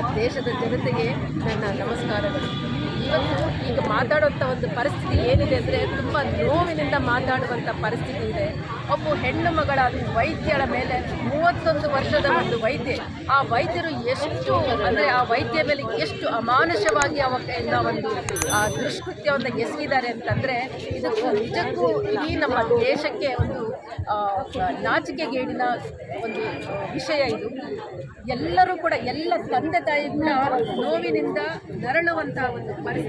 ದೇಶದ ಜನತೆಗೆ ನನ್ನ ನಮಸ್ಕಾರಗಳು. ಇವತ್ತು ಈಗ ಮಾತಾಡುವಂಥ ಒಂದು ಪರಿಸ್ಥಿತಿ ಏನಿದೆ ಅಂದರೆ ತುಂಬ ನೋವಿನಿಂದ ಮಾತಾಡುವಂಥ ಪರಿಸ್ಥಿತಿ ಇದೆ. ಒಬ್ಬ ಹೆಣ್ಣು ಮಗಳ ವೈದ್ಯರ ಮೇಲೆ ಮೂವತ್ತೊಂದು ವರ್ಷದ ಒಂದು ವೈದ್ಯೆ, ಆ ವೈದ್ಯರು ಎಷ್ಟು ಅಂದರೆ ಆ ವೈದ್ಯ ಮೇಲೆ ಎಷ್ಟು ಅಮಾನುಷವಾಗಿ ಅವ ಕೈಯಿಂದ ಒಂದು, ಆ, ದುಷ್ಕೃತ್ಯವನ್ನು ಎಸಗಿದ್ದಾರೆ ಅಂತಂದರೆ ಇದು ನಿಜಕ್ಕೂ ಇಡೀ ನಮ್ಮ ದೇಶಕ್ಕೆ ಒಂದು ನಾಚಿಕೆಗೇಡಿನ ಒಂದು ವಿಷಯ ಇದು. ಎಲ್ಲರೂ ಕೂಡ ಎಲ್ಲ ತಂದೆ ತಾಯಿ ಕೂಡ ನೋವಿನಿಂದ ನರಳುವಂತಹ ಒಂದು ಪರಿಸ್ಥಿತಿ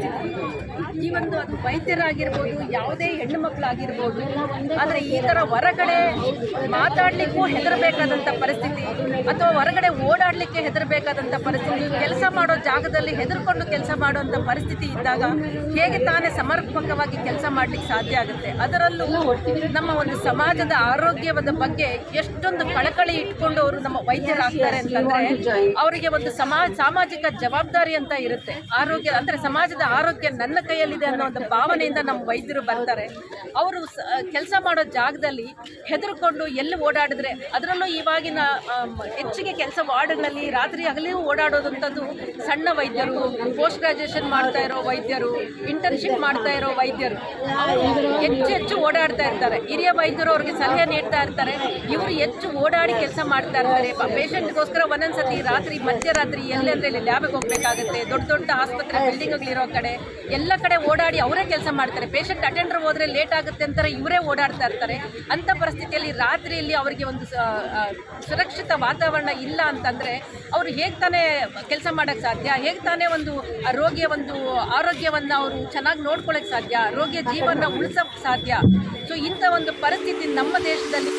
ಈ ಒಂದು ಅದು ವೈದ್ಯರಾಗಿರ್ಬೋದು, ಯಾವುದೇ ಹೆಣ್ಣು ಮಕ್ಕಳಾಗಿರ್ಬೋದು ಆದರೆ ಈ ಥರ ಹೊರಗಡೆ ಮಾತಾಡಲಿಕ್ಕೂ ಹೆದರಬೇಕಾದಂಥ ಪರಿಸ್ಥಿತಿ, ಅಥವಾ ಹೊರಗಡೆ ಓಡಾಡಲಿಕ್ಕೆ ಹೆದರಬೇಕಾದಂಥ ಪರಿಸ್ಥಿತಿ, ಕೆಲಸ ಮಾಡೋ ಜಾಗದಲ್ಲಿ ಹೆದರ್ಕೊಂಡು ಕೆಲಸ ಮಾಡುವಂಥ ಪರಿಸ್ಥಿತಿ ಇದ್ದಾಗ ಹೇಗೆ ತಾನೇ ಸಮರ್ಪಕವಾಗಿ ಕೆಲಸ ಮಾಡಲಿಕ್ಕೆ ಸಾಧ್ಯ ಆಗುತ್ತೆ? ಅದರಲ್ಲೂ ನಮ್ಮ ಒಂದು ಸಮಾಜದ ಆರೋಗ್ಯದ ಬಗ್ಗೆ ಎಷ್ಟೊಂದು ಕಳಕಳಿ ಇಟ್ಕೊಂಡು ಅವರು ನಮ್ಮ ವೈದ್ಯರಾಗ್ತಾರೆ ಅಂತಂದರೆ, ಅವರಿಗೆ ಒಂದು ಸಮಾಜ, ಸಾಮಾಜಿಕ ಜವಾಬ್ದಾರಿ ಅಂತ ಇರುತ್ತೆ. ಆರೋಗ್ಯ ಅಂದ್ರೆ ಸಮಾಜದ ಆರೋಗ್ಯ ನನ್ನ ಕೈಯಲ್ಲಿದೆ ಅನ್ನೋ ಒಂದು ಭಾವನೆಯಿಂದ ನಮ್ಮ ವೈದ್ಯರು ಬರ್ತಾರೆ. ಅವರು ಕೆಲಸ ಮಾಡೋ ಜಾಗದಲ್ಲಿ ಹೆದರ್ಕೊಂಡು ಎಲ್ಲಿ ಓಡಾಡಿದ್ರೆ ಅದರಲ್ಲೂ ಇವಾಗಿನ ಹೆಚ್ಚಿಗೆ ಕೆಲಸ ವಾರ್ಡ್ಗಳಲ್ಲಿ ರಾತ್ರಿ ಹಗಲಿಯೂ ಓಡಾಡೋದಂಥದ್ದು ಸಣ್ಣ ವೈದ್ಯರು, ಪೋಸ್ಟ್ ಗ್ರಾಜುಯೇಷನ್ ಮಾಡ್ತಾ ಇರೋ ವೈದ್ಯರು, ಇಂಟರ್ನ್ಶಿಪ್ ಮಾಡ್ತಾ ಇರೋ ವೈದ್ಯರು ಹೆಚ್ಚು ಹೆಚ್ಚು ಓಡಾಡ್ತಾ ಇರ್ತಾರೆ. ಹಿರಿಯ ವೈದ್ಯರು ಅವ್ರಿಗೆ ಸಲಹೆ ನೀಡ್ತಾ ಇರ್ತಾರೆ. ಇವರು ಹೆಚ್ಚು ಓಡಾಡಿ ಕೆಲಸ ಮಾಡ್ತಾ ಇರ್ತಾರೆ. ಪೇಷಂಟ್ಗೋಸ್ಕರ ಒಂದೊಂದ್ಸತಿ ರಾತ್ರಿ, ಮಧ್ಯರಾತ್ರಿ ಎಲ್ಲೆಂದ್ರೆ ಇಲ್ಲಿ ಲ್ಯಾಬಿಗೆ ಹೋಗ್ಬೇಕಾಗುತ್ತೆ. ದೊಡ್ಡ ದೊಡ್ಡ ಆಸ್ಪತ್ರೆ ಬಿಲ್ಡಿಂಗ್ಗಳಿರೋ ಕಡೆ ಎಲ್ಲ ಕಡೆ ಓಡಾಡಿ ಅವರೇ ಕೆಲಸ ಮಾಡ್ತಾರೆ. ಪೇಷಂಟ್ ಅಟೆಂಡರ್ ಹೋದ್ರೆ ಲೇಟ್ ಆಗುತ್ತೆ ಅಂತಾರೆ, ಇವರೇ ಓಡಾಡ್ತಾ ಇರ್ತಾರೆ. ಅಂತ ಪರಿಸ್ಥಿತಿಯಲ್ಲಿ ರಾತ್ರಿಯಲ್ಲಿ ಅವರಿಗೆ ಒಂದು ಸುರಕ್ಷಿತ ವಾತಾವರಣ ಇಲ್ಲ ಅಂತಂದರೆ ಅವರು ಹೇಗೆ ತಾನೇ ಕೆಲಸ ಮಾಡೋಕ್ಕೆ ಸಾಧ್ಯ? ಹೇಗೆ ತಾನೇ ಒಂದು ರೋಗಿಯ ಒಂದು ಆರೋಗ್ಯವನ್ನು ಅವರು ಚೆನ್ನಾಗಿ ನೋಡ್ಕೊಳ್ಳೋಕ್ಕೆ ಸಾಧ್ಯ? ರೋಗಿಯ ಜೀವನ ಉಳಿಸೋಕ್ಕೆ ಸಾಧ್ಯ? ಸೊ ಇಂಥ ಒಂದು ಪರಿಸ್ಥಿತಿ ನಮ್ಮ ದೇಶದಲ್ಲಿ